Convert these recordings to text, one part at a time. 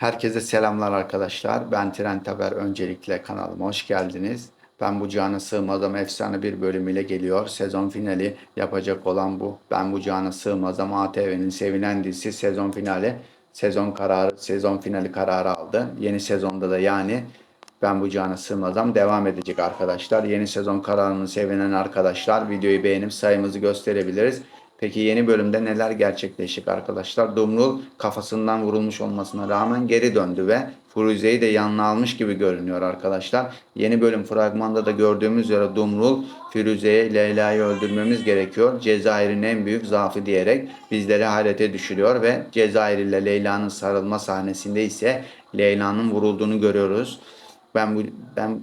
Herkese selamlar arkadaşlar. Ben Trent Haber. Öncelikle kanalıma hoş geldiniz. Ben bu cana sığmazam efsane bir bölümüyle geliyor. Sezon finali yapacak olan bu. Ben bu cana sığmazam ATV'nin sevilen dizisi sezon finali. Sezon kararı, sezon finali kararı aldı. Yeni sezonda da yani ben bu cana sığmazam devam edecek arkadaşlar. Yeni sezon kararını sevinen arkadaşlar videoyu beğenip sayımızı gösterebiliriz. Peki yeni bölümde neler gerçekleşecek arkadaşlar? Dumrul kafasından vurulmuş olmasına rağmen geri döndü ve Furuze'yi de yanına almış gibi görünüyor arkadaşlar. Yeni bölüm fragmanda da gördüğümüz üzere Dumrul Firuze'ye Leyla'yı öldürmemiz gerekiyor. Cezayir'in en büyük zaafı diyerek bizleri hayrete düşürüyor ve Cezayir ile Leyla'nın sarılma sahnesinde ise Leyla'nın vurulduğunu görüyoruz. Ben bu ben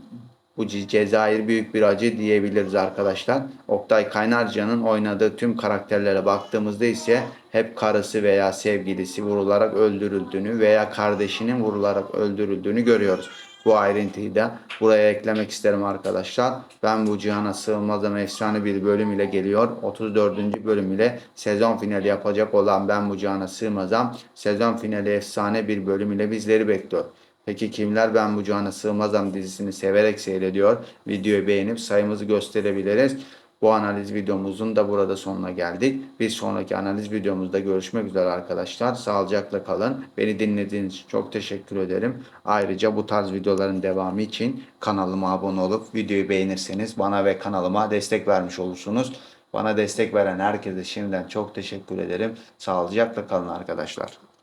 bu Ce- Cezayir büyük bir acı diyebiliriz arkadaşlar. Oktay Kaynarca'nın oynadığı tüm karakterlere baktığımızda ise hep karısı veya sevgilisi vurularak öldürüldüğünü veya kardeşinin vurularak öldürüldüğünü görüyoruz. Bu ayrıntıyı da buraya eklemek isterim arkadaşlar. Ben bu cihana sığmazım efsane bir bölüm ile geliyor. 34. bölüm ile sezon finali yapacak olan Ben bu cihana sığmazam sezon finali efsane bir bölüm ile bizleri bekliyor. Peki kimler Ben Bu Cana Sığmazam dizisini severek seyrediyor? Videoyu beğenip sayımızı gösterebiliriz. Bu analiz videomuzun da burada sonuna geldik. Bir sonraki analiz videomuzda görüşmek üzere arkadaşlar. Sağlıcakla kalın. Beni dinlediğiniz için çok teşekkür ederim. Ayrıca bu tarz videoların devamı için kanalıma abone olup videoyu beğenirseniz bana ve kanalıma destek vermiş olursunuz. Bana destek veren herkese şimdiden çok teşekkür ederim. Sağlıcakla kalın arkadaşlar.